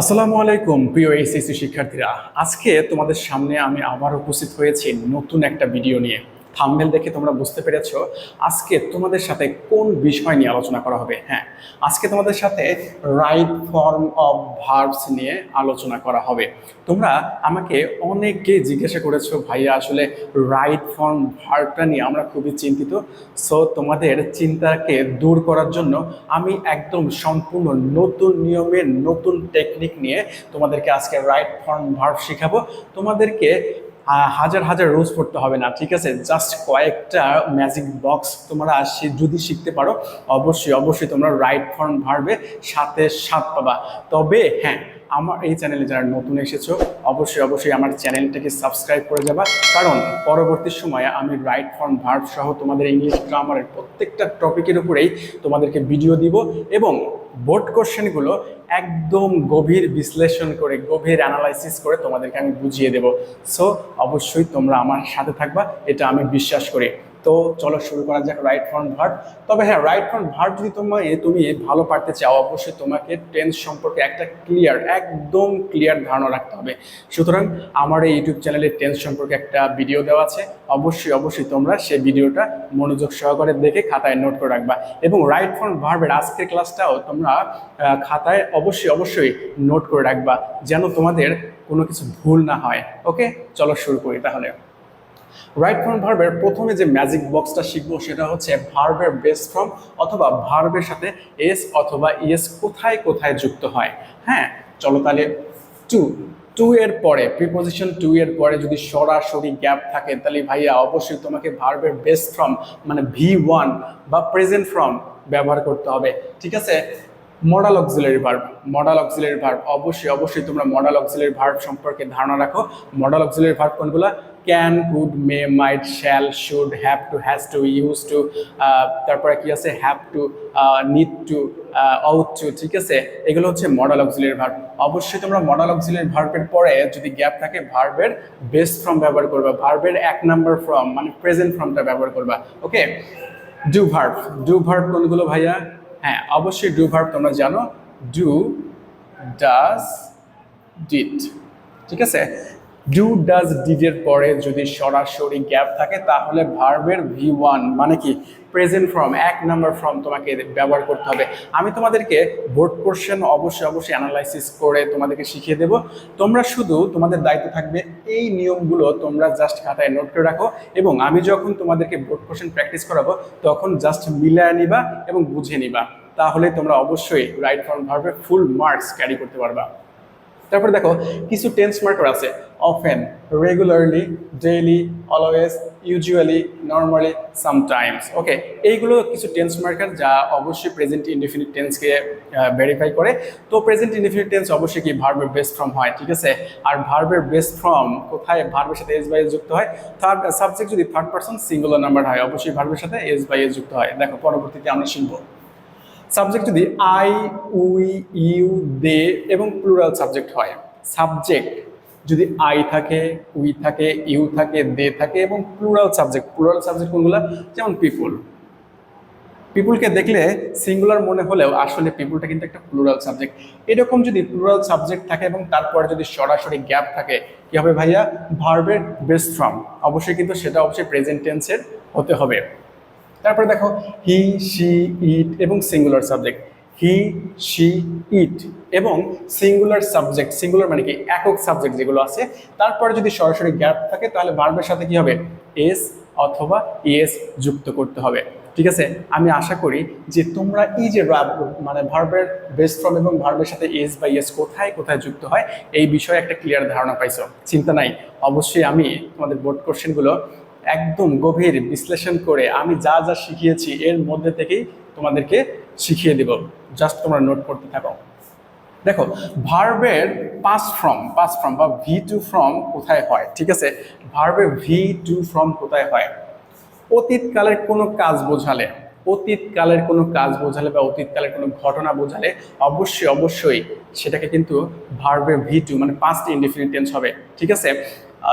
আসসালামু আলাইকুম, প্রিয় এইচএসসি শিক্ষার্থীরা। আজকে তোমাদের সামনে আমি আবার উপস্থিত হয়েছি নতুন একটা ভিডিও নিয়ে। থাম্বনেল দেখে তোমরা বুঝতে পেরেছ আজকে তোমাদের সাথে কোন বিষয় নিয়ে আলোচনা করা হবে। হ্যাঁ আজকে তোমাদের সাথে রাইট ফর্ম অফ ভার্বস নিয়ে আলোচনা করা হবে। তোমরা আমাকে অনেকে জিজ্ঞাসা করেছ, ভাইয়া, আসলে রাইট ফর্ম ভার্বটা নিয়ে আমরা খুবই চিন্তিত। সো তোমাদের চিন্তাকে দূর করার জন্য আমি একদম সম্পূর্ণ নতুন নিয়মের নতুন টেকনিক নিয়ে তোমাদেরকে আজকে রাইট ফর্ম ভার্ব শেখাবো। তোমাদেরকে হাজার হাজার রোজ পড়তে হবে না, ঠিক আছে? জাস্ট কয়েকটা ম্যাজিক বক্স তোমরা যদি শিখতে পারো, অবশ্যই অবশ্যই তোমরা রাইট ফর্ম ভার্বে, সাথে সাত পাবা। তবে হ্যাঁ আমার এই চ্যানেলে যারা নতুন এসেছ, অবশ্যই অবশ্যই আমার চ্যানেলটাকে সাবস্ক্রাইব করে যাবা। কারণ পরবর্তী সময়ে আমি রাইট ফর্ম ভার্ব সহ তোমাদের ইংলিশ গ্রামারের প্রত্যেকটা টপিকের উপরেই তোমাদেরকে ভিডিও দিব এবং বোর্ড কোশ্চেনগুলো একদম গভীর বিশ্লেষণ করে, গভীর অ্যানালাইসিস করে তোমাদেরকে আমি বুঝিয়ে দেব। সো অবশ্যই তোমরা আমার সাথে থাকবা, এটা আমি বিশ্বাস করি। তো চলো শুরু করা যাক রাইট ফ্রন্ট ভার্ট তবে হ্যাঁ রাইট ফ্রন্ট ভার্ব যদি তোমায়, তুমি ভালো পারতে চাও, অবশ্যই তোমাকে টেন্স সম্পর্কে একটা ক্লিয়ার একদম ক্লিয়ার ধারণা রাখতে হবে। সুতরাং আমার এই ইউটিউব চ্যানেলে টেন্স সম্পর্কে একটা ভিডিও দেওয়া আছে। অবশ্যই অবশ্যই তোমরা সেই ভিডিওটা মনোযোগ সহকারে দেখে খাতায় নোট করে রাখবা। এবং রাইট ফ্রন্ট ভার্বের আজকের ক্লাসটাও তোমরা খাতায় অবশ্যই অবশ্যই নোট করে রাখবা, যেন তোমাদের কোনো কিছু ভুল না হয়। ওকে চলো শুরু করি তাহলে। রাইট ফ্রম ভার্বের প্রথমে যে ম্যাজিক বক্সটা শিখব সেটা হচ্ছে ভার্বের বেস ফর্ম অথবা ভার্বের সাথে এস অথবা ইএস কোথায় কোথায় যুক্ত হয়। হ্যাঁ চলো তাহলে টু টু এর পরে প্রিপোজিশন টু এর পরে যদি সরাসরি গ্যাপ থাকে, তাহলে ভাইয়া অবশ্যই তোমাকে ভার্বের বেস ফর্ম মানে ভি ওয়ান বা প্রেজেন্ট ফর্ম ব্যবহার করতে হবে। ঠিক আছে? Modal auxiliary verb modal auxiliary verb অবশ্যই অবশ্যই তোমরা মডাল অক্সিলারি ভার্ব সম্পর্কে ধারণা রাখো। মডাল অক্সিলারি ভার্ব কোনগুলো? Can could may might shall should have to has to use to তারপরে কি আছে? Have to need to ought to ঠিক আছে? এগুলো হচ্ছে মডাল অক্সিলারি ভার্ব অবশ্যই তোমরা মডাল অক্সিলারি ভার্বের পরে যদি গ্যাপ থাকে ভার্বের বেস্ট ফর্ম ব্যবহার করবা ভার্বের এক নাম্বার ফর্ম মানে প্রেজেন্ট ফর্মটা ব্যবহার করবা okay do verb do verb কোনগুলো ভাইয়া? হ্যাঁ অবশ্যই ডু ভার্ব তোমরা জানো। ডু ডাজ ডিড ঠিক আছে? ডু ডাজ ডিডের পরে যদি সরাসরি গ্যাপ থাকে, তাহলে ভার্বের ভি ওয়ান মানে কি? প্রেজেন্ট ফর্ম এক নাম্বার ফর্ম তোমাকে ব্যবহার করতে হবে। আমি তোমাদেরকে বোর্ড কোশ্চেন অবশ্যই অবশ্যই অ্যানালাইসিস করে তোমাদেরকে শিখিয়ে দেব। তোমরা শুধু তোমাদের দায়িত্ব থাকবে এই নিয়মগুলো তোমরা জাস্ট খাতায় নোট করে রাখো এবং আমি যখন তোমাদেরকে বোর্ড কোশ্চেন প্র্যাকটিস করাবো, তখন জাস্ট মিলায় নিবা এবং বুঝে নিবা। তাহলে তোমরা অবশ্যই রাইট ফর্ম ভার্বে ফুল মার্কস ক্যারি করতে পারবা। তারপরে দেখো, কিছু টেন্স মার্কার আছে। Often regularly daily always usually normally sometimes okay এইগুলো কিছু টেন্স মার্কার যা অবশ্যই প্রেজেন্ট ইনডিফিনিট টেন্সকে ভেরিফাই করে। তো প্রেজেন্ট ইনডিফিনিট টেন্স অবশ্যই কি ভার্বের বেস্ট ফর্ম হয়, ঠিক আছে? আর ভার্বের বেস্ট ফর্ম কোথায়? ভার্বের সাথে এস বাই যুক্ত হয়। থার্ড সাবজেক্ট যদি থার্ড পার্সন সিঙ্গুলার নাম্বার হয়, অবশ্যই ভার্বের সাথে এস বাই যুক্ত হয়। দেখো, পরবর্তীতে আমরা শিখব। সাবজেক্ট যদি আই উই ইউ দে এবং প্লুরাল সাবজেক্ট হয় সাবজেক্ট যদি আই থাকে উই থাকে ইউ থাকে দে থাকে এবং প্লুরাল সাবজেক্ট প্লুরাল সাবজেক্ট কোনগুলো? যেমন পিপুল পিপুলকে দেখলে সিঙ্গুলার মনে হলেও আসলে পিপুলটা কিন্তু একটা প্লুরাল সাবজেক্ট এরকম যদি প্লুরাল সাবজেক্ট থাকে এবং তারপরে যদি সরাসরি গ্যাপ থাকে, কী হবে ভাইয়া? ভার্বের বেস্ট ফর্ম অবশ্যই কিন্তু সেটা অবশ্যই প্রেজেন্ট টেন্সের হতে হবে। তারপরে দেখো হি শি ইট এবং singular subject he she it এবং সিঙ্গুলার সাবজেক্ট সিঙ্গুলার মানে কি? একক সাবজেক্ট যেগুলো আছে। তারপরে যদি সরাসরি গ্যাপ থাকে, তাহলে ভার্বের সাথে কি হবে? এস অথবা ইএস যুক্ত করতে হবে। ঠিক আছে? আমি আশা করি যে তোমরা এই যে মানে ভার্বের বেস্ট ফর্ম এবং ভার্বের সাথে এস বা ইএস কোথায় কোথায় যুক্ত হয়, এই বিষয়ে একটা ক্লিয়ার ধারণা পাইছো। চিন্তা নাই। অবশ্যই আমি তোমাদের বোর্ড কোশ্চেনগুলো একদম গভীর বিশ্লেষণ করে আমি যা যা শিখিয়েছি এর মধ্যে থেকেই তোমাদেরকে শিখিয়ে দেব। জাস্ট তোমরা নোট করতে থাকো। দেখো ভার্বের পাস ফ্রম পাস ফ্রম বা ভি টু ফ্রম কোথায় হয়? ঠিক আছে? ভার্বের ভি টু ফ্রম কোথায় হয়? অতীতকালের কোনো কাজ বোঝালে, অতীতকালের কোনো কাজ বোঝালে বা অতীতকালের কোনো ঘটনা বোঝালে অবশ্যই অবশ্যই সেটাকে কিন্তু ভার্বের ভি টু মানে পাস্ট ইনডিফিনিট টেন্স হবে। ঠিক আছে?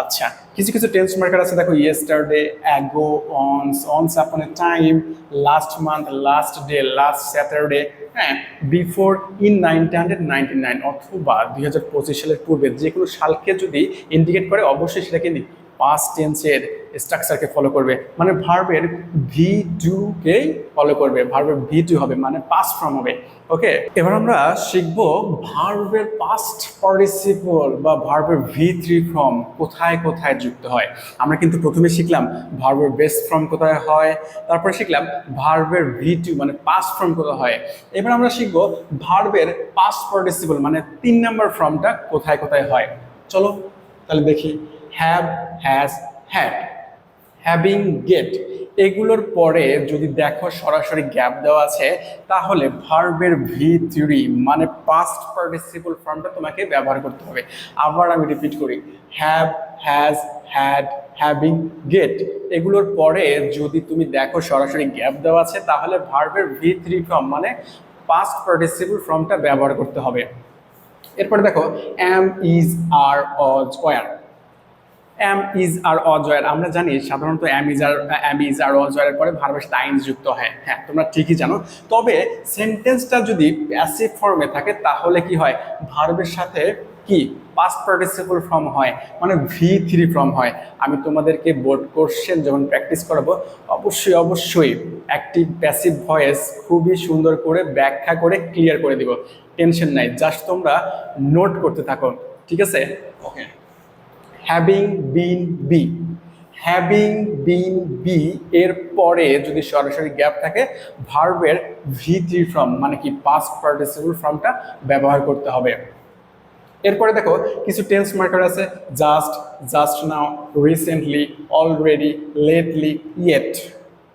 আচ্ছা। কিছু কিছু টেন্স মার্কার আছে, দেখো yesterday ago once once upon a time last month last day last Saturday হ্যাঁ before in nineteen hundred ninety nine অথবা দুই হাজার পঁচিশ সালের পূর্বে যে কোনো সালকে যদি ইন্ডিকেট করে, অবশ্যই সেটাকে পাস্ট টেন্সের স্ট্রাকচারকে ফলো করবে। মানে ভার্বের ভি কেই ফলো করবে। ভার্বের ভি টু হবে মানে পাস্ট ফর্ম হবে। ওকে এবার আমরা শিখব ভার্বের পাস্ট পার্টিসিপল বা ভার্বের ভি থ্রি ফর্ম কোথায় কোথায় যুক্ত হয়। আমরা কিন্তু প্রথমে শিখলাম ভার্বের বেস্ট ফর্ম কোথায় হয়, তারপরে শিখলাম ভার্বের ভি টু মানে পাস্ট ফর্ম কোথায় হয়। এবার আমরা শিখব ভার্বের পাস্ট পার্টিসিপল মানে তিন নম্বর ফর্মটা কোথায় কোথায় হয়। চলো, তাহলে দেখি। Have has had having get এগুলোর পরে যদি দেখো সরাসরি গ্যাপ দেওয়া আছে, তাহলে ভার্বের ভি থ্রি মানে পাস্ট পার্টিসিপল ফর্মটা তোমাকে ব্যবহার করতে হবে। আবার আমি রিপিট করি have has had having get এগুলোর পরে যদি তুমি দেখো সরাসরি গ্যাপ দেওয়া আছে, তাহলে ভার্বের ভি থ্রি ফর্ম মানে পাস্ট পার্টিসিপল ফর্মটা ব্যবহার করতে হবে। এরপরে দেখো am is are was were am is are অজয়ের। আমরা জানি সাধারণত am is are am is are অজয়ের পরে ভার্বের সাথে আইনস যুক্ত হয়। হ্যাঁ তোমরা ঠিকই জানো। তবে সেন্টেন্সটা যদি প্যাসিভ ফর্মে থাকে, তাহলে কি হয়? ভার্বের সাথে কি? পাস্ট পার্টিসিপল ফর্ম হয়। মানে ভি থ্রি ফর্ম হয়। আমি তোমাদেরকে বোর্ড কোশ্চেন যখন প্র্যাকটিস করাবো, অবশ্যই অবশ্যই একটি প্যাসিভ ভয়েস খুবই সুন্দর করে ব্যাখ্যা করে ক্লিয়ার করে দিব। টেনশন নাই জাস্ট তোমরা নোট করতে থাকো। ঠিক আছে? Okay having been be having been be এর পরে যদি সরাসরি গ্যাপ থাকে ভার্বের ভি থ্রি ফর্ম মানে কি পাস্ট পার্টিসিপল ফর্মটা ব্যবহার করতে হবে। এরপরে দেখো, কিছু টেন্স মার্কার আছে just just now recently already lately yet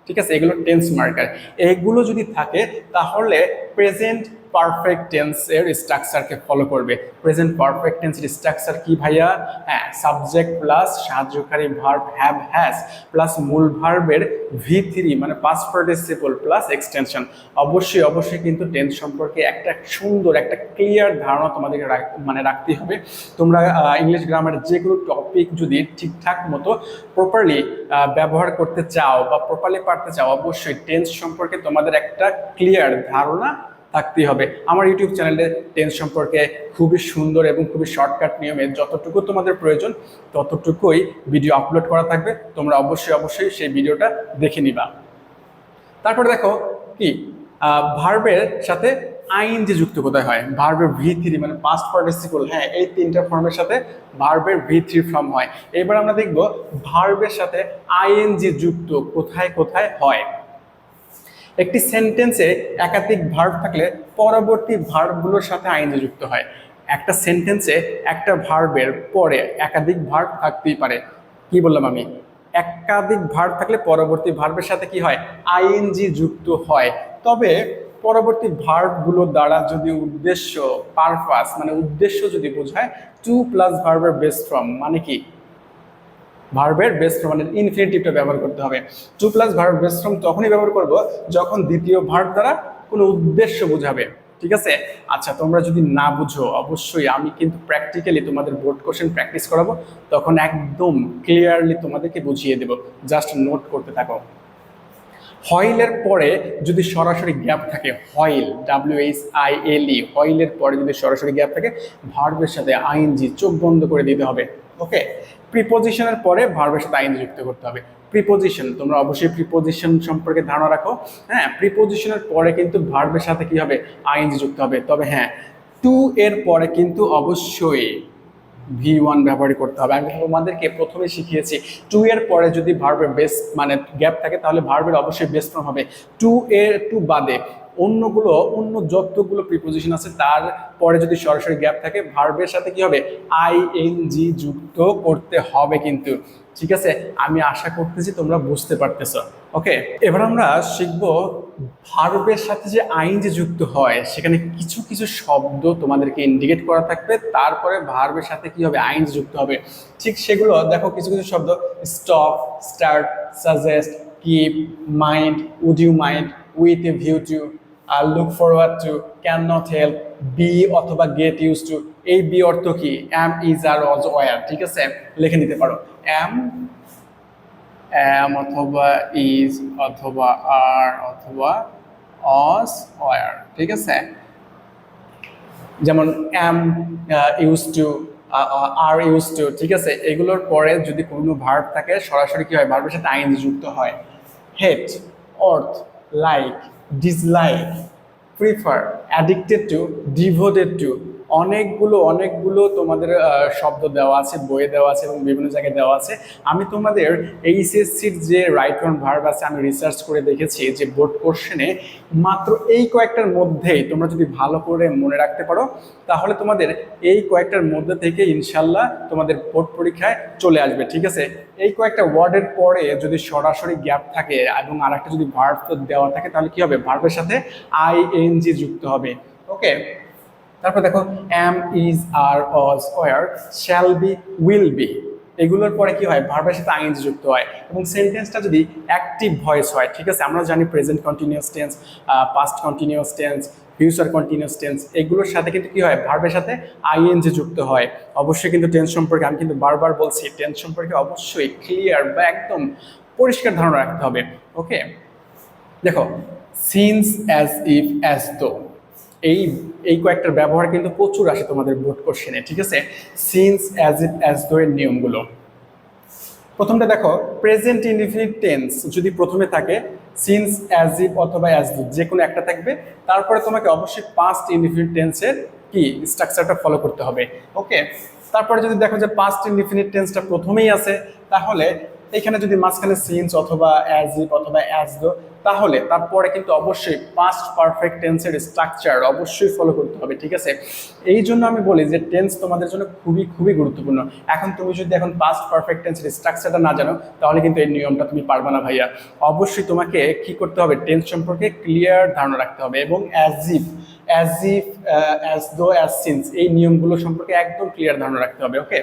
ঠিক আছে, এগুলো টেন্স মার্কার এগুলো যদি থাকে, তাহলে প্রেজেন্ট পারফেক্ট টেন্সের স্ট্রাকচারকে ফলো করবে। প্রেজেন্ট পারফেক্ট টেন্সের স্ট্রাকচার কি ভাইয়া? হ্যাঁ সাবজেক্ট প্লাস সাহায্যকারী ভার্ব হ্যাভ হ্যাজ প্লাস মূল ভার্বের ভি থ্রি মানে পাস্ট পার্টিসিপল প্লাস এক্সটেনশন অবশ্যই অবশ্যই কিন্তু টেন্স সম্পর্কে একটা সুন্দর, একটা ক্লিয়ার ধারণা তোমাদেরকে মানে রাখতে হবে। তোমরা ইংলিশ গ্রামার যে কোনো টপিক যদি ঠিকঠাক মতো প্রপারলি ব্যবহার করতে চাও বা প্রপারলি পারতে চাও, অবশ্যই টেন্স সম্পর্কে তোমাদের একটা ক্লিয়ার ধারণা থাকতেই হবে। আমার ইউটিউব চ্যানেলে টেন্স সম্পর্কে খুবই সুন্দর এবং খুবই শর্টকাট নিয়মে যতটুকু তোমাদের প্রয়োজন, ততটুকুই ভিডিও আপলোড করা থাকবে। তোমরা অবশ্যই অবশ্যই সেই ভিডিওটা দেখে নিবা। তারপরে দেখো কি? ভার্বের সাথে আইন যে যুক্ত কোথায় হয়? ভার্বের ভি থ্রি মানে পাস্ট পার্টিসিপল হ্যাঁ এই তিনটা ফর্মের সাথে ভার্বের ভি থ্রি ফর্ম হয়। এবার আমরা দেখব ভার্বের সাথে আইএনজি যুক্ত কোথায় কোথায় হয়? একটি সেন্টেন্সে একাধিক ভার্ব থাকলে পরবর্তী ভার্বগুলোর সাথে আইনজি যুক্ত হয়। একটা সেন্টেন্সে একটা ভার্বের পরে একাধিক ভার্ব থাকতেই পারে। কি বললাম আমি? একাধিক ভার্ব থাকলে পরবর্তী ভার্বের সাথে কি হয়? আইএনজি যুক্ত হয়। তবে পরবর্তী ভার্বগুলোর দ্বারা যদি উদ্দেশ্য পারপাস মানে উদ্দেশ্য যদি বোঝায় টু প্লাস ভার্বের বেস্ট ফর্ম মানে কি? ভার্বের বেস্ট ফর্ম মানে ইনফিনিটিভটা ব্যবহার করতে হবে। To plus verb best form তখনই ব্যবহার করব যখন দ্বিতীয় ভার্ব দ্বারা কোনো উদ্দেশ্য বোঝাবে। ঠিক আছে? আচ্ছা তোমরা যদি না বুঝো, অবশ্যই আমি কিন্তু প্র্যাকটিক্যালি তোমাদের বোর্ড কোশ্চেন প্র্যাকটিস করাবো, তখন একদম ক্লিয়ারলি তোমাদেরকে বুঝিয়ে দেব। জাস্ট নোট করতে থাকো। হয়েলের পরে যদি সরাসরি গ্যাপ থাকে while W H I L E হয়েলের পরে যদি সরাসরি গ্যাপ থাকে ভার্বের সাথে আইএনজি চোখ বন্ধ করে দিতে হবে। ওকে প্রিপোজিশনের পরে ভার্বের সাথে আইএনজি যুক্ত করতে হবে। প্রিপোজিশন তোমরা অবশ্যই প্রিপোজিশন সম্পর্কে ধারণা রাখো। হ্যাঁ প্রিপোজিশনের পরে কিন্তু ভার্বের সাথে কি হবে? আইন যুক্ত হবে। তবে হ্যাঁ টু এর পরে কিন্তু অবশ্যই ভি ওয়ান ব্যবহার করতে হবে। আমি তোমাদেরকে প্রথমে শিখিয়েছি টু এর পরে যদি ভার্বের বেস মানে গ্যাপ থাকে, তাহলে ভার্বের অবশ্যই বেস্ট ফর্ম হবে। টু এর টু বাদে অন্যগুলো, অন্য যতগুলো প্রিপোজিশন আছে, তার পরে যদি সরাসরি গ্যাপ থাকে ভার্বের সাথে কি হবে? আই এন জি যুক্ত করতে হবে কিন্তু। ঠিক আছে? আমি আশা করতেছি তোমরা বুঝতে পারতেছো। ওকে এবার আমরা শিখব ভার্বের সাথে যে আইন যে যুক্ত হয়, সেখানে কিছু কিছু শব্দ তোমাদেরকে ইন্ডিকেট করা থাকবে। তারপরে ভার্বের সাথে কি হবে? আইন যুক্ত হবে। ঠিক সেগুলো, দেখো কিছু কিছু শব্দ stop start suggest keep mind would you mind with a view to look forward to can not help be অথবা গেট ইউজ টু এই বি অর্থ কি? M is are was war ঠিক আছে? লিখে নিতে পারো। এম এম অথবা ইজ অথবা আর অথবা অস ওয়ার ঠিক আছে? যেমন am use to are use to ঠিক আছে? এগুলোর পরে যদি কোনো ভার্ব থাকে, সরাসরি কি হয়? ভার্বের সাথে আইন যুক্ত হয়। হেট অর্থ like dislike prefer, addicted to, devoted to অনেকগুলো অনেকগুলো তোমাদের শব্দ দেওয়া আছে, বইয়ে দেওয়া আছে এবং বিভিন্ন জায়গায় দেওয়া আছে। আমি তোমাদের এইচএসসির যে রাইট ওয়ান ভার্ব আছে, আমি রিসার্চ করে দেখেছি যে বোর্ড কোশ্চেনে মাত্র এই কয়েকটার মধ্যেই তোমরা যদি ভালো করে মনে রাখতে পারো, তাহলে তোমাদের এই কয়েকটার মধ্যে থেকে ইনশাল্লাহ তোমাদের বোর্ড পরীক্ষায় চলে আসবে, ঠিক আছে? এই কয়েকটা ওয়ার্ডের পরে যদি সরাসরি গ্যাপ থাকে এবং আর একটা যদি ভার্ব দেওয়া থাকে, তাহলে কি হবে? ভার্বের সাথে আই এন জি যুক্ত হবে ওকে তারপর দেখো am is are was were shall be will be এগুলোর পরে কি হয়? ভার্বের সাথে আইএনজি যুক্ত হয়। এবং সেন্টেন্সটা যদি অ্যাক্টিভ ভয়েস হয়, ঠিক আছে? আমরা জানি present continuous tense past continuous tense future continuous tense এগুলোর সাথে কিন্তু কি হয়? ভার্বের সাথে আইএনজি যুক্ত হয়। অবশ্যই কিন্তু টেন্স সম্পর্কে আমি কিন্তু বারবার বলছি টেন্স সম্পর্কে অবশ্যই ক্লিয়ার বা একদম পরিষ্কার ধারণা রাখতে হবে। ওকে দেখো সিন্স অ্যাজ ইফ অ্যাজ দো এই এই কয়েকটার ব্যবহার কিন্তু প্রচুর আসে তোমাদের বোর্ড কোশ্চেনে ঠিক আছে? Since as it as though এর নিয়মগুলো। প্রথমটা দেখো প্রেজেন্ট ইনডিফিনিট টেন্স যদি প্রথমে থাকে সিন্স অ্যাজ ইফ অথবা অ্যাজ দো যে কোনো একটা থাকবে। তারপরে তোমাকে অবশ্যই পাস্ট ইনডিফিনিট টেন্সের কি স্ট্রাকচারটা ফলো করতে হবে। ওকে তারপরে যদি দেখো যে পাস্ট ইনডিফিনিট টেন্সটা প্রথমেই আছে, তাহলে এখানে যদি মাঝখানে সিন্স অথবা অ্যাজ ইফ অথবা অ্যাজ দো তাহলে তারপরে কিন্তু অবশ্যই পাস্ট পারফেক্ট টেন্সের স্ট্রাকচার অবশ্যই ফলো করতে হবে, ঠিক আছে? এই জন্য আমি বলি যে টেন্স তোমাদের জন্য খুবই খুবই গুরুত্বপূর্ণ। এখন তুমি যদি এখন পাস্ট পারফেক্ট টেন্সের স্ট্রাকচারটা না জানো, তাহলে কিন্তু এই নিয়মটা তুমি পারবে না ভাইয়া। অবশ্যই তোমাকে কি করতে হবে টেন্স সম্পর্কে ক্লিয়ার ধারণা রাখতে হবে এবং as if as if as though as since এই নিয়মগুলো সম্পর্কে একদম ক্লিয়ার ধারণা রাখতে হবে ওকে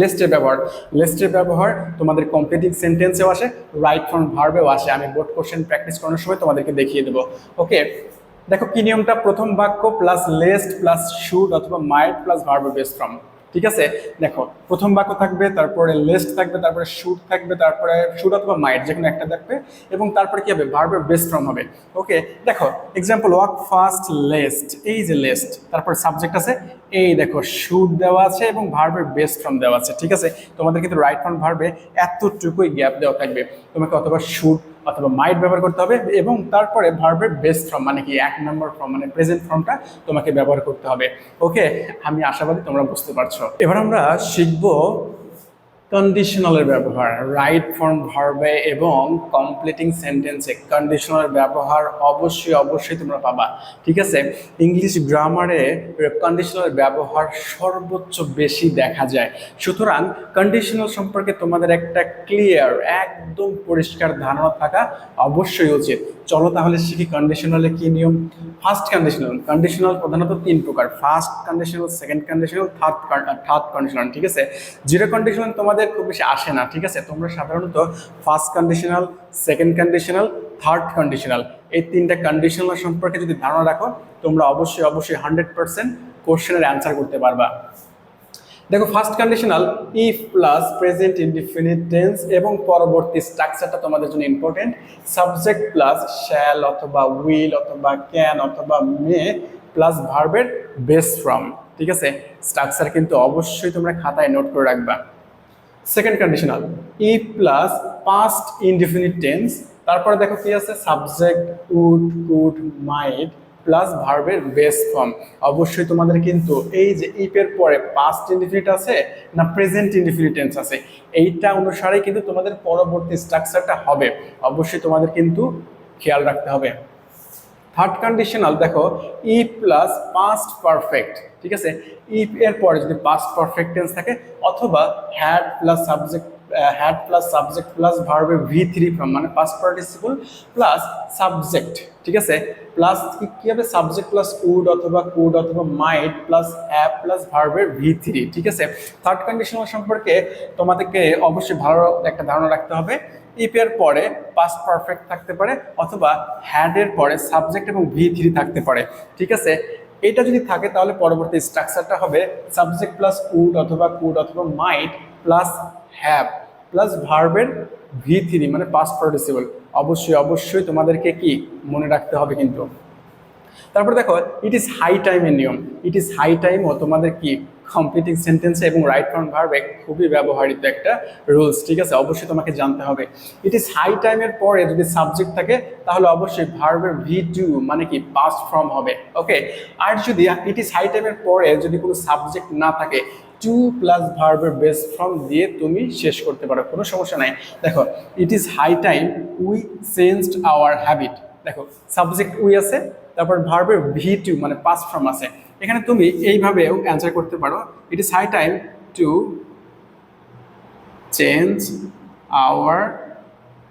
লেস্টের ব্যবহার। লেস্টের ব্যবহার তোমাদের কম্পিটিভ সেন্টেন্সেও আসে রাইট ফ্রম ভার্বেও আসে। আমি বোর্ড কোশ্চেন প্র্যাকটিস করানোর সময় তোমাদেরকে দেখিয়ে দেবো। ওকে দেখো কি নিয়মটা? প্রথম বাক্য প্লাস লেস্ট প্লাস শুড অথবা might plus verb base form ঠিক আছে? দেখো, প্রথম বাক্য থাকবে, তারপরে লেস্ট থাকবে, তারপরে শুট থাকবে, তারপরে শুট অথবা মাইট যে কোনো একটা থাকবে, এবং তারপরে কি হবে? ভার্বের বেস্ট ফর্ম হবে। ওকে দেখো এক্সাম্পল ওয়াক ফার্স্ট লেস্ট এই যে লেস্ট তারপর সাবজেক্ট আছে, এই দেখো শুট দেওয়া আছে এবং ভার্বের বেস্ট ফর্ম দেওয়া আছে, ঠিক আছে? তোমাদের কিন্তু রাইট ফর্ম ভার্বে এতটুকুই গ্যাপ দেওয়া থাকবে। তোমাকে অথবা শুট অথবা মাইট ব্যবহার করতে হবে এবং তারপরে ভার্বের বেস্ট ফর্ম মানে কি, এক নম্বর ফর্ম মানে প্রেজেন্ট ফর্মটা তোমাকে ব্যবহার করতে হবে। ওকে আমি আশাবাদী তোমরা বুঝতে পারছ। এবার আমরা শিখব কন্ডিশনালের ব্যবহার রাইট ফর্ম ভার্বে এবং কমপ্লিটিং সেন্টেন্সে কন্ডিশনালের ব্যবহার অবশ্যই অবশ্যই তোমরা পাবা, ঠিক আছে? ইংলিশ গ্রামারে কন্ডিশনালের ব্যবহার সর্বোচ্চ বেশি দেখা যায়। সুতরাং কন্ডিশনাল সম্পর্কে তোমাদের একটা ক্লিয়ার একদম পরিষ্কার ধারণা থাকা অবশ্যই উচিত। চলো তাহলে শিখি কন্ডিশনালে কি নিয়ম? ফার্স্ট কন্ডিশনাল কন্ডিশনাল প্রধানত তিন প্রকার। First conditional second conditional third third conditional ঠিক আছে? জিরো কন্ডিশনাল তোমাদের খুব বেশি আসে না, ঠিক আছে? তোমরা সাধারণত first conditional second conditional third conditional এই তিনটা কন্ডিশনাল সম্পর্কে যদি ধারণা রাখো, তোমরা অবশ্যই অবশ্যই হান্ড্রেড পার্সেন্ট কোশ্চেনের অ্যান্সার করতে পারবা। দেখো first conditional if plus present indefinite tense এবং পরবর্তী স্ট্রাকচারটা তোমাদের জন্য ইম্পর্টেন্ট সাবজেক্ট প্লাস শ্যাল অথবা উইল অথবা ক্যান অথবা মে প্লাস ভার্বের বেস ফ্রম ঠিক আছে? স্ট্রাকচার কিন্তু অবশ্যই তোমরা খাতায় নোট করে রাখবা। সেকেন্ড কন্ডিশনাল ই প্লাস পাস্ট ইনডিফিনিট টেন্স তারপরে দেখো কি আছে? Subject would could might plus ভার্বের বেস ফর্ম অবশ্যই তোমাদের কিন্তু এই যে ইপের পরে পাস্ট ইনডিফিনিট আছে না প্রেজেন্ট ইনডিফিনিট টেন্স আছে, এইটা অনুসারেই কিন্তু তোমাদের পরবর্তী স্ট্রাকচারটা হবে। অবশ্যই তোমাদের কিন্তু খেয়াল রাখতে হবে। থার্ড কন্ডিশনাল দেখো ই প্লাস পাস্ট পারফেক্ট ঠিক আছে? ইফ এর পরে যদি পাস্ট পারফেক্ট টেন্স থাকে, অথবা had plus subject had plus subject plus ভার্বের ভি থ্রি ফ্রম মানে পাস্ট পার্টিসিপল প্লাস সাবজেক্ট ঠিক আছে? প্লাস কি হবে? সাবজেক্ট প্লাস উড অথবা কুড অথবা মাইট প্লাস অ্যাপ প্লাস ভার্বের ভি থ্রি ঠিক আছে? থার্ড কন্ডিশনাল সম্পর্কে তোমাদেরকে অবশ্যই ভালো একটা ধারণা রাখতে হবে। ইপের পরে পাস্ট পারফেক্ট থাকতে পারে অথবা হ্যাডের পরে সাবজেক্ট এবং ভি থ্রি থাকতে পারে, ঠিক আছে? এটা যদি থাকে তাহলে পরবর্তী স্ট্রাকচারটা হবে সাবজেক্ট প্লাস উড অথবা কুড অথবা মাইট প্লাস হ্যাভ প্লাস ভার্বের ভি থ্রি মানে পাস পার্টিসিপল অবশ্যই অবশ্যই তোমাদেরকে কি মনে রাখতে হবে কিন্তু। তারপরে দেখো ইট ইজ হাই টাইমের নিয়ম। ইট ইজ হাই টাইম ও তোমাদের কি কমপ্লিটিং সেন্টেন্সে এবং রাইট ফ্রম ভার্বে খুবই ব্যবহৃত একটা রুলস ঠিক আছে? অবশ্যই তোমাকে জানতে হবে। ইট ইজ হাই টাইমের পরে যদি সাবজেক্ট থাকে, তাহলে অবশ্যই ভার্বের ভি টু মানে কি পাস্ট ফর্ম হবে ওকে আর যদি ইট ইজ হাই টাইমের পরে যদি কোনো সাবজেক্ট না থাকে টু প্লাস ভার্বের বেস ফর্ম দিয়ে তুমি শেষ করতে পারো, কোনো সমস্যা নাই। দেখো it is high time we changed our habit দেখো সাবজেক্ট উই আছে, তারপর ভার্বের ভি টু মানে পাস ফর্ম আছে। এখানে তুমি এইভাবেও অ্যান্সার করতে পারো। It is high time to change our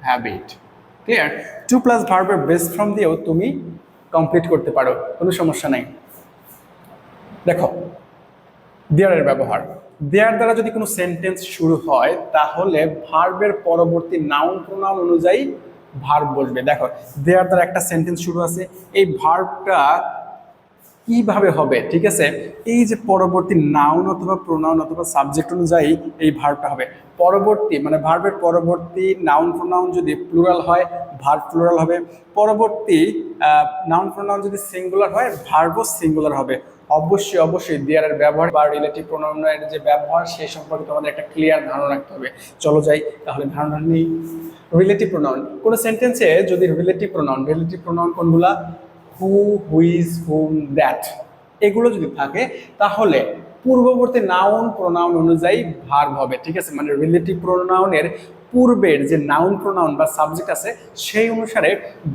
habit clear to plus ভার্বের বেস ফর্ম দিয়েও তুমি কমপ্লিট করতে পারো, কোনো সমস্যা নাই। দেখো দেয়ারের ব্যবহার। দেয়ার দ্বারা যদি কোনো সেন্টেন্স শুরু হয়, তাহলে ভার্বের পরবর্তী নাউন প্রোনাউন অনুযায়ী ভার্ব বসবে। দেখো, দেয়ার দ্বারা একটা সেন্টেন্স শুরু আছে, এই ভার্বটা কীভাবে হবে, ঠিক আছে? এই যে পরবর্তী নাউন অথবা প্রোনাউন অথবা সাবজেক্ট অনুযায়ী এই ভার্বটা হবে। পরবর্তী মানে ভার্বের পরবর্তী নাউন প্রোনাউন যদি প্লুরাল হয় ভার্ব প্লুরাল হবে। পরবর্তী নাউন প্রোনাউন যদি সিঙ্গুলার হয় ভার্বও সিঙ্গুলার হবে। অবশ্যই অবশ্যই দেয়ারের ব্যবহার বা রিলেটিভ প্রোনাউনের যে ব্যবহার সেই সম্পর্কে তোমাদের একটা ক্লিয়ার ধারণা রাখতে হবে। চলো যাই, তাহলে ধারণা নেই। রিলেটিভ প্রোনাউন কোনো সেন্টেন্সে যদি রিলেটিভ প্রোনাউন রিলেটিভ প্রোনাউন কোনগুলা? হু হুইজ হুম দ্যাট এগুলো যদি থাকে, তাহলে পূর্ববর্তী নাউন প্রোনাউন অনুযায়ী ভার্ব হবে, ঠিক আছে? মানে রিলেটিভ প্রোনাউনের পূর্বের যে নাউন প্রোনাউন বা সাবজেক্ট আছে, সেই অনুসারে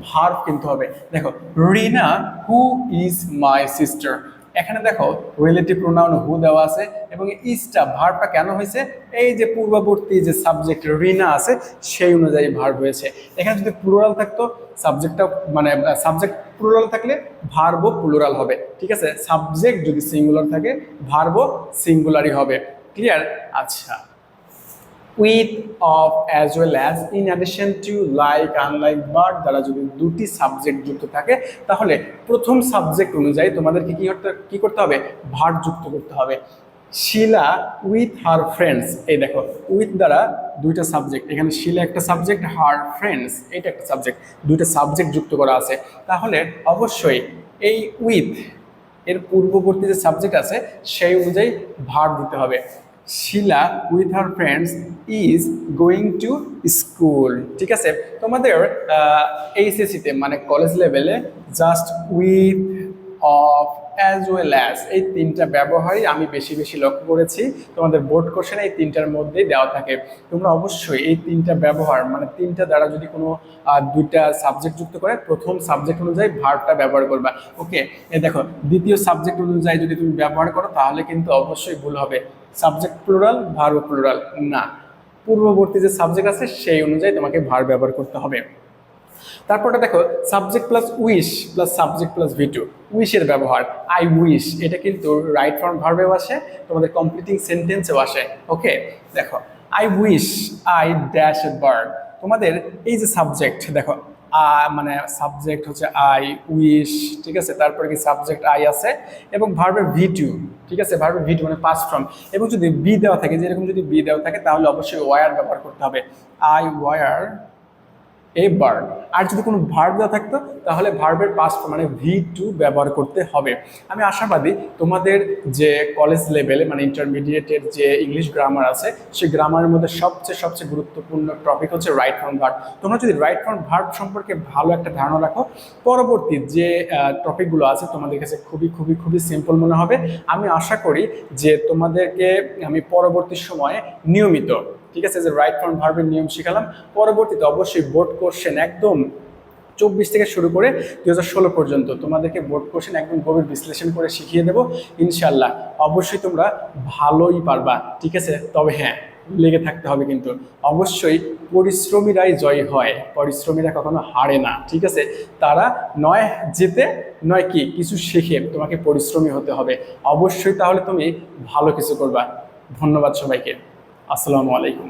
ভার্ব কিন্তু হবে। দেখো Rina who is my sister এখানে দেখো রিলেটিভ প্রোনাউন হু দেওয়া আছে এবং ইজটা ভার্বটা কেন হয়েছে? এই যে পূর্ববর্তী যে সাবজেক্ট রিনা আছে, সেই অনুযায়ী ভার্ব হয়েছে এখানে যদি প্লুরাল থাকতো সাবজেক্টটা মানে সাবজেক্ট প্লুরাল থাকলে ভার্বও প্লুরাল হবে। ঠিক আছে? সাবজেক্ট যদি সিঙ্গুলার থাকে ভার্বও সিঙ্গুলারই হবে। ক্লিয়ার আচ্ছা। With of as well as in addition to like unlike but দ্বারা যদি দুটি সাবজেক্ট যুক্ত থাকে, তাহলে প্রথম সাবজেক্ট অনুযায়ী তোমাদেরকে কী করতে কী করতে হবে? ভার যুক্ত করতে হবে। শিলা উইথ হার ফ্রেন্ডস এই দেখো উইথ দ্বারা দুইটা সাবজেক্ট এখানে শিলা একটা সাবজেক্ট হার ফ্রেন্ডস এটা একটা সাবজেক্ট দুইটা সাবজেক্ট যুক্ত করা আছে। তাহলে অবশ্যই এই উইথ এর পূর্ববর্তী যে সাবজেক্ট আছে, সেই অনুযায়ী ভার দিতে হবে। Shila with her friends is going to school ঠিক আছে? তোমাদের এইচএসিতে মানে কলেজ লেভেলে just with of as well as এই তিনটা ব্যবহারই আমি বেশি বেশি লক্ষ্য করেছি। তোমাদের বোর্ড কোশ্চেন এই তিনটার মধ্যেই দেওয়া থাকে। তোমরা অবশ্যই এই তিনটা ব্যবহার মানে তিনটা দ্বারা যদি কোনো দুইটা সাবজেক্ট যুক্ত করে, প্রথম সাবজেক্ট অনুযায়ী ভার্বটা ব্যবহার করবা। ওকে দেখো, দ্বিতীয় সাবজেক্ট অনুযায়ী যদি তুমি ব্যবহার করো, তাহলে কিন্তু অবশ্যই ভুল হবে। সাবজেক্ট প্লুরাল ভার্ব প্লুরাল না। পূর্ববর্তী যে সাবজেক্ট আছে, সেই অনুযায়ী তোমাকে ভার ব্যবহার করতে হবে। তারপরটা দেখো subject plus wish plus subject plus V two উইশের ব্যবহার আই উইশ এটা কিন্তু রাইট ফর্ম ভার্বেও আসে, তোমাদের কমপ্লিটিং সেন্টেন্সেও আসে। ওকে দেখো I wish I dash a bird তোমাদের এই যে সাবজেক্ট দেখো মানে সাবজেক্ট হচ্ছে আই উইশ ঠিক আছে? তারপরে কি সাবজেক্ট আই আছে? এবং ভার্বের ভি টু ঠিক আছে? ভার্বের ভি টু মানে পাস ফর্ম এবং যদি বি দেওয়া থাকে, যেরকম যদি বি দেওয়া থাকে, তাহলে অবশ্যই ওয়ার ব্যবহার করতে হবে। আই ওয়ার এ বার্ড আর যদি কোনো ভার্ব দেওয়া থাকতো, তাহলে ভার্বের পাস্ট মানে ভি টু ব্যবহার করতে হবে। আমি আশাবাদী তোমাদের যে কলেজ লেভেলে মানে ইন্টারমিডিয়েটের যে ইংলিশ গ্রামার আছে, সেই গ্রামারের মধ্যে সবচেয়ে সবচেয়ে গুরুত্বপূর্ণ টপিক হচ্ছে রাইট ফর্ম ভার্ব তোমরা যদি রাইট ফর্ম ভার্ব সম্পর্কে ভালো একটা ধারণা রাখো, পরবর্তী যে টপিকগুলো আছে, তোমাদের কাছে খুবই খুবই খুবই সিম্পল মনে হবে। আমি আশা করি যে তোমাদেরকে আমি পরবর্তী সময়ে নিয়মিত ঠিক আছে, যে রাইট ফর্ম ভার্বের নিয়ম শিখালাম। পরবর্তীতে অবশ্যই বোর্ড কোশ্চেন একদম চব্বিশ থেকে শুরু করে দু হাজার ষোলো পর্যন্ত তোমাদেরকে বোর্ড কোশ্চেন একদম গভীর বিশ্লেষণ করে শিখিয়ে দেবো। ইনশাল্লাহ অবশ্যই তোমরা ভালোই পারবা, ঠিক আছে? তবে হ্যাঁ লেগে থাকতে হবে কিন্তু। অবশ্যই পরিশ্রমীরাই জয় হয়, পরিশ্রমীরা কখনো হারে না, ঠিক আছে? তারা নয় যেতে নয় কি, কিছু শিখে তোমাকে পরিশ্রমী হতে হবে। অবশ্যই তাহলে তুমি ভালো কিছু করবা। ধন্যবাদ সবাইকে। আসসালামু আলাইকুম।